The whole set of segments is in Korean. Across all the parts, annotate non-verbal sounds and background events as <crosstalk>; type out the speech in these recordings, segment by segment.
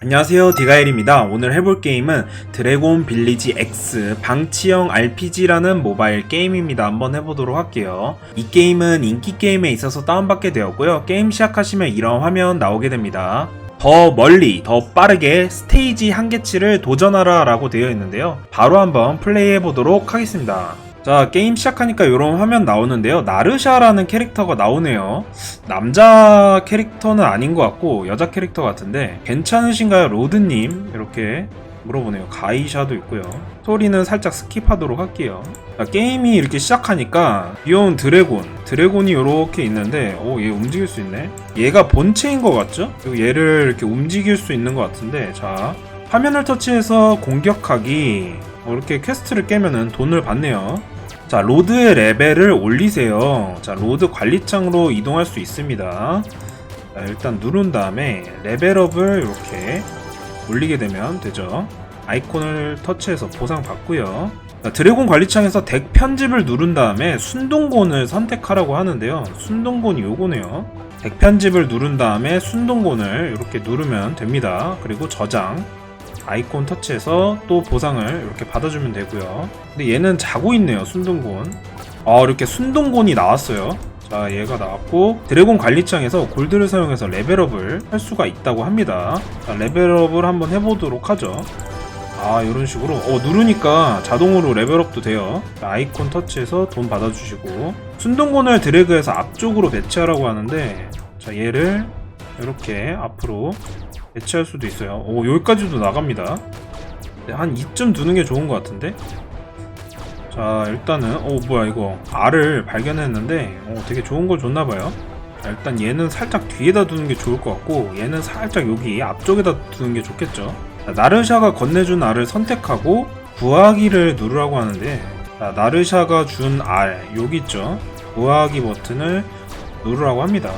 안녕하세요 디가엘입니다. 오늘 해볼 게임은 드래곤 빌리지 X 방치형 RPG라는 모바일 게임입니다. 한번 해보도록 할게요. 이 게임은 인기 게임에 있어서 다운받게 되었고요. 게임 시작하시면 이런 화면 나오게 됩니다. 더 멀리 더 빠르게 스테이지 한계치를 도전하라 라고 되어 있는데요. 바로 한번 플레이해 보도록 하겠습니다 자 게임 시작하니까 이런 화면 나오는데요. 나르샤라는 캐릭터가 나오네요. 남자 캐릭터는 아닌 것 같고 여자 캐릭터 같은데 괜찮으신가요? 로드님? 이렇게 물어보네요. 가이샤도 있고요. 스토리는 살짝 스킵하도록 할게요. 자, 게임이 이렇게 시작하니까 귀여운 드래곤. 드래곤이 이렇게 있는데 오얘 움직일 수 있네. 얘가 본체인 것 같죠? 그리고 얘를 이렇게 움직일 수 있는 것 같은데 자 화면을 터치해서 공격하기. 어, 이렇게 퀘스트를 깨면은 돈을 받네요 자 로드의 레벨을 올리세요. 자 로드 관리창으로 이동할 수 있습니다. 자, 일단 누른 다음에 레벨업을 이렇게 올리게 되면 되죠. 아이콘을 터치해서 보상 받고요. 자, 드래곤 관리창에서 덱 편집을 누른 다음에 순동곤을 선택하라고 하는데요. 순동곤이 요거네요. 덱 편집을 누른 다음에 순동곤을 이렇게 누르면 됩니다. 그리고 저장 아이콘 터치해서 또 보상을 이렇게 받아주면 되고요. 근데 얘는 자고 있네요, 순동곤. 아, 이렇게 순동곤이 나왔어요. 자, 얘가 나왔고 드래곤 관리창에서 골드를 사용해서 레벨업을 할 수가 있다고 합니다. 자, 레벨업을 한번 해보도록 하죠. 아, 이런 식으로 어, 누르니까 자동으로 레벨업도 돼요. 자, 아이콘 터치해서 돈 받아주시고 순동곤을 드래그해서 앞쪽으로 배치하라고 하는데 자, 얘를 이렇게 앞으로 배치할 수도 있어요. 오, 여기까지도 나갑니다. 네, 한 2점 두는 게 좋은 것 같은데? 자, 일단은, 오, 뭐야, 이거. 알을 발견했는데, 오, 되게 좋은 걸 줬나봐요. 자, 일단 얘는 살짝 뒤에다 두는 게 좋을 것 같고, 얘는 살짝 여기 앞쪽에다 두는 게 좋겠죠. 자, 나르샤가 건네준 알을 선택하고, 구하기를 누르라고 하는데, 자, 나르샤가 준 알, 여기 있죠. 구하기 버튼을 누르라고 합니다.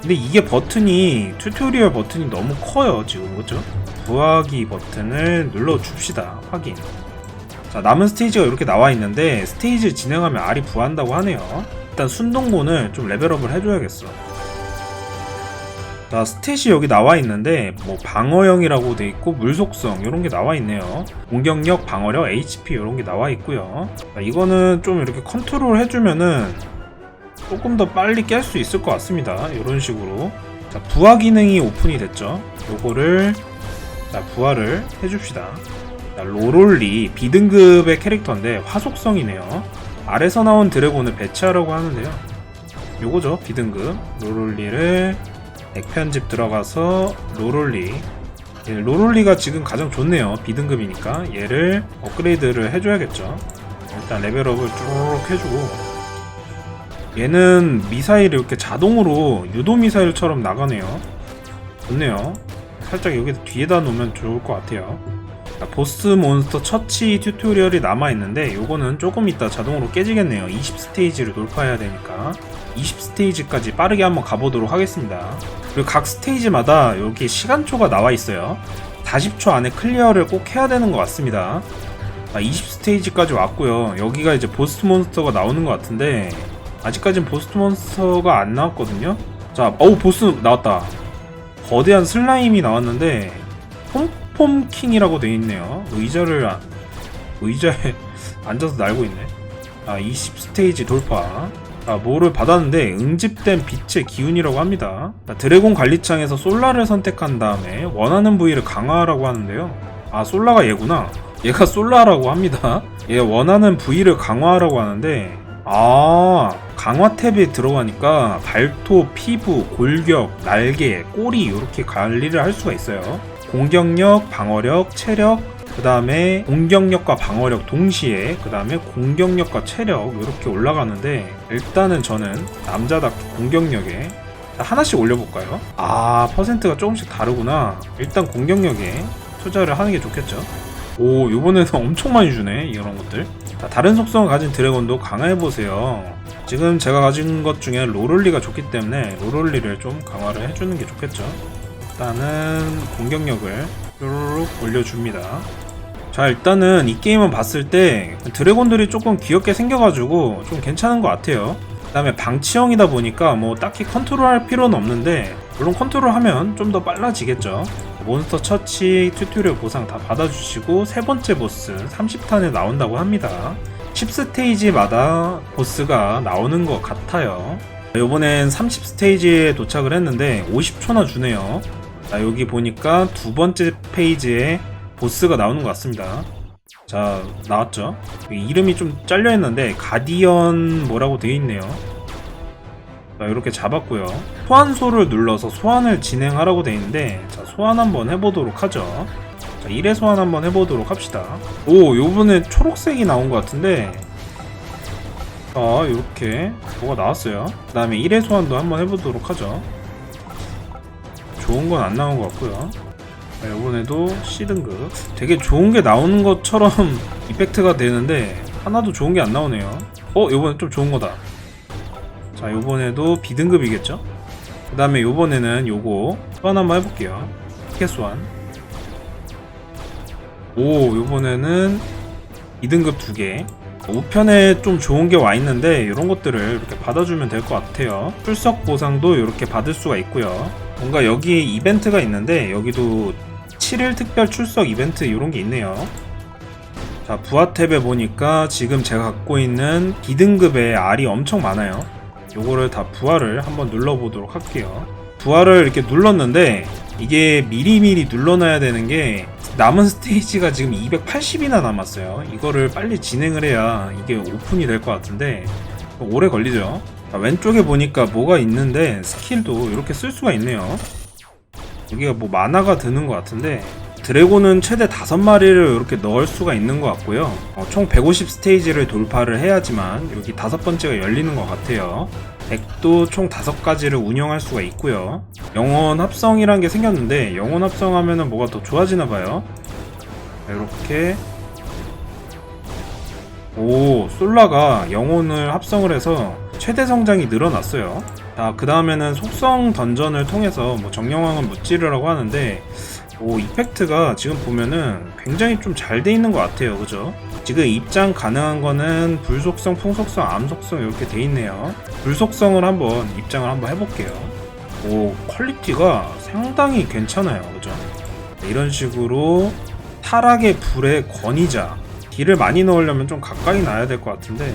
근데 이게 버튼이 튜토리얼 버튼이 너무 커요 지금. 그죠? 구하기 버튼을 눌러 줍시다 확인. 자 남은 스테이지가 이렇게 나와 있는데 스테이지를 진행하면 알이 부한다고 하네요. 일단 순동곤을 좀 레벨업을 해줘야겠어. 자 스탯이 여기 나와 있는데 뭐 방어형이라고 돼 있고 물속성 이런 게 나와 있네요. 공격력 방어력 HP 이런 게 나와 있고요. 자, 이거는 좀 이렇게 컨트롤 해주면은 조금 더 빨리 깰 수 있을 것 같습니다. 이런 식으로. 자, 부하 기능이 오픈이 됐죠. 요거를, 자, 부하를 해줍시다. 자, 로롤리, B등급의 캐릭터인데 화속성이네요. 아래서 나온 드래곤을 배치하라고 하는데요. 요거죠, B등급. 로롤리를 백편집 들어가서 로롤리. 예, 로롤리가 지금 가장 좋네요. B등급이니까. 얘를 업그레이드를 해줘야겠죠. 일단 레벨업을 쭉 해주고 얘는 미사일이 이렇게 자동으로 유도 미사일처럼 나가네요. 좋네요. 살짝 여기 뒤에다 놓으면 좋을 것 같아요. 자, 보스 몬스터 처치 튜토리얼이 남아있는데 요거는 조금 이따 자동으로 깨지겠네요. 20 스테이지를 돌파해야 되니까 20 스테이지까지 빠르게 한번 가보도록 하겠습니다. 그리고 각 스테이지마다 여기 시간초가 나와 있어요. 40초 안에 클리어를 꼭 해야 되는 것 같습니다. 20 스테이지까지 왔고요. 여기가 이제 보스 몬스터가 나오는 것 같은데 아직까진 보스 몬스터가 안 나왔거든요. 자, 어우 보스 나왔다. 거대한 슬라임이 나왔는데 폼폼킹이라고 돼 있네요. 의자를 안- 의자에 <laughs> 앉아서 날고 있네. 아, 20 스테이지 돌파. 아, 뭐를 받았는데 응집된 빛의 기운이라고 합니다. 자, 드래곤 관리창에서 솔라를 선택한 다음에 원하는 부위를 강화하라고 하는데요. 아, 솔라가 얘구나. 얘가 솔라라고 합니다. 얘 원하는 부위를 강화하라고 하는데 아 강화 탭에 들어가니까 발톱, 피부, 골격, 날개, 꼬리 이렇게 관리를 할 수가 있어요. 공격력, 방어력, 체력, 그 다음에 공격력과 방어력 동시에 그 다음에 공격력과 체력 이렇게 올라가는데 일단은 저는 남자답게 공격력에 하나씩 올려볼까요? 아 퍼센트가 조금씩 다르구나. 일단 공격력에 투자를 하는 게 좋겠죠. 오 이번에는 <laughs> 엄청 많이 주네 이런 것들 자, 다른 속성을 가진 드래곤도 강화해보세요. 지금 제가 가진 것 중에 로롤리가 좋기 때문에 로롤리를 좀 강화를 해주는 게 좋겠죠. 일단은 공격력을 뾰로록 올려줍니다. 자 일단은 이 게임을 봤을 때 드래곤들이 조금 귀엽게 생겨가지고 좀 괜찮은 것 같아요. 그 다음에 방치형이다 보니까 뭐 딱히 컨트롤 할 필요는 없는데 물론 컨트롤 하면 좀 더 빨라지겠죠 몬스터 처치 튜토리얼 보상 다 받아주시고 세 번째 보스 30탄에 나온다고 합니다. 10스테이지마다 보스가 나오는 것 같아요. 요번엔 30스테이지에 도착을 했는데 50초나 주네요. 자, 여기 보니까 두 번째 페이지에 보스가 나오는 것 같습니다. 자, 나왔죠? 이름이 좀 잘려 있는데 가디언 뭐라고 되어 있네요. 자, 이렇게 잡았고요. 소환소를 눌러서 소환을 진행하라고 되어 있는데 자, 소환 한번 해보도록 하죠. 자, 1회 소환 한번 해보도록 합시다. 오, 요번에 초록색이 나온 것 같은데 자, 이렇게 뭐가 나왔어요. 그 다음에 1회 소환도 한번 해보도록 하죠. 좋은 건 안 나온 것 같고요. 자, 이번에도 C등급. 되게 좋은 게 나오는 것처럼 <laughs> 이펙트가 되는데 하나도 좋은 게 안 나오네요. 어, 요번에 좀 좋은 거다. 자, 요번에도 B등급이겠죠? 그 다음에 요번에는 요거 소환 한번 해볼게요. 티켓 소환. 오, 요번에는 2등급 2개. 우편에 좀 좋은 게 와 있는데 이런 것들을 이렇게 받아주면 될 것 같아요. 출석 보상도 이렇게 받을 수가 있고요. 뭔가 여기 이벤트가 있는데 여기도 7일 특별 출석 이벤트 이런 게 있네요. 자, 부하 탭에 보니까 지금 제가 갖고 있는 B등급의 알이 엄청 많아요. 요거를 다 부하를 한번 눌러보도록 할게요. 부하를 이렇게 눌렀는데 이게 미리미리 눌러놔야 되는 게 남은 스테이지가 지금 280이나 남았어요. 이거를 빨리 진행을 해야 이게 오픈이 될 것 같은데 오래 걸리죠. 자, 왼쪽에 보니까 뭐가 있는데 스킬도 이렇게 쓸 수가 있네요. 여기가 뭐 만화가 드는 것 같은데 드래곤은 최대 5마리를 이렇게 넣을 수가 있는 것 같고요. 어, 총 150 스테이지를 돌파를 해야지만 여기 다섯 번째가 열리는 것 같아요. 덱도 총 5가지를 운영할 수가 있고요. 영혼 합성이란 게 생겼는데 영혼 합성하면 뭐가 더 좋아지나 봐요. 이렇게 오 솔라가 영혼을 합성을 해서 최대 성장이 늘어났어요. 자, 그 다음에는 속성 던전을 통해서 뭐 정령왕을 무찌르라고 하는데 오 이펙트가 지금 보면은 굉장히 좀 잘 돼 있는 것 같아요. 그죠? 지금 입장 가능한 거는 불속성 풍속성 암속성 이렇게 돼 있네요. 불속성을 한번 입장을 한번 해볼게요. 오 퀄리티가 상당히 괜찮아요. 그죠? 네, 이런 식으로 타락의 불의 권위자. 딜을 많이 넣으려면 좀 가까이 놔야 될 것 같은데.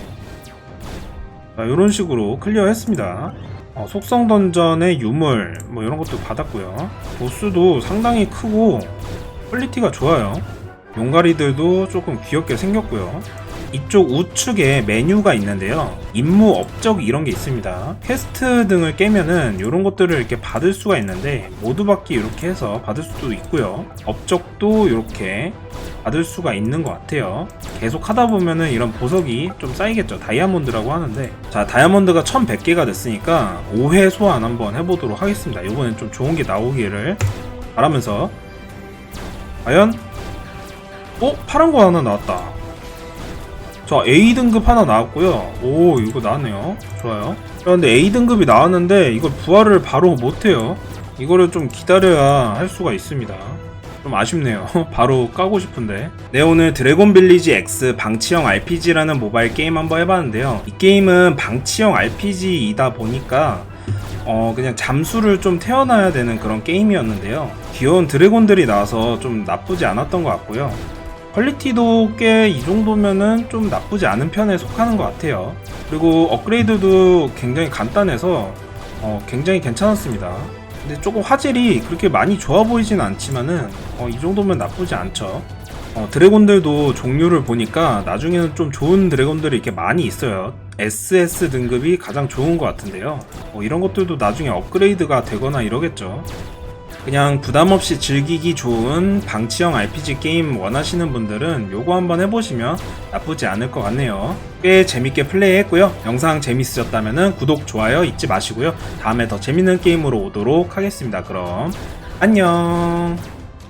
자, 이런 식으로 클리어 했습니다 어, 속성 던전의 유물 뭐 이런 것도 받았고요. 보스도 상당히 크고 퀄리티가 좋아요. 용가리들도 조금 귀엽게 생겼고요. 이쪽 우측에 메뉴가 있는데요. 임무 업적 이런 게 있습니다. 퀘스트 등을 깨면은 이런 것들을 이렇게 받을 수가 있는데 모두 받기 이렇게 해서 받을 수도 있고요. 업적도 이렇게 받을 수가 있는 것 같아요. 계속 하다 보면은 이런 보석이 좀 쌓이겠죠. 다이아몬드라고 하는데 자 다이아몬드가 1100개가 됐으니까 5회 소환 한번 해보도록 하겠습니다. 이번엔 좀 좋은 게 나오기를 바라면서 과연 어? 파란 거 하나 나왔다. 자 A등급 하나 나왔고요. 오 이거 나왔네요. 좋아요. 자, 근데 A등급이 나왔는데 이걸 부활을 바로 못해요. 이거를 좀 기다려야 할 수가 있습니다. 좀 아쉽네요. <laughs> 바로 까고 싶은데. 네, 오늘 드래곤 빌리지 X 방치형 RPG라는 모바일 게임 한번 해봤는데요. 이 게임은 방치형 RPG이다 보니까 어, 그냥 잠수를 좀 태어나야 되는 그런 게임이었는데요. 귀여운 드래곤들이 나와서 좀 나쁘지 않았던 것 같고요. 퀄리티도 꽤 이 정도면은 좀 나쁘지 않은 편에 속하는 것 같아요. 그리고 업그레이드도 굉장히 간단해서 어, 굉장히 괜찮았습니다. 근데 조금 화질이 그렇게 많이 좋아 보이진 않지만은 어, 이 정도면 나쁘지 않죠. 어, 드래곤들도 종류를 보니까 나중에는 좀 좋은 드래곤들이 이렇게 많이 있어요. SS 등급이 가장 좋은 것 같은데요. 어, 이런 것들도 나중에 업그레이드가 되거나 이러겠죠. 그냥 부담 없이 즐기기 좋은 방치형 RPG 게임 원하시는 분들은 요거 한번 해보시면 나쁘지 않을 것 같네요. 꽤 재밌게 플레이했고요. 영상 재밌으셨다면 구독, 좋아요 잊지 마시고요. 다음에 더 재밌는 게임으로 오도록 하겠습니다. 그럼 안녕.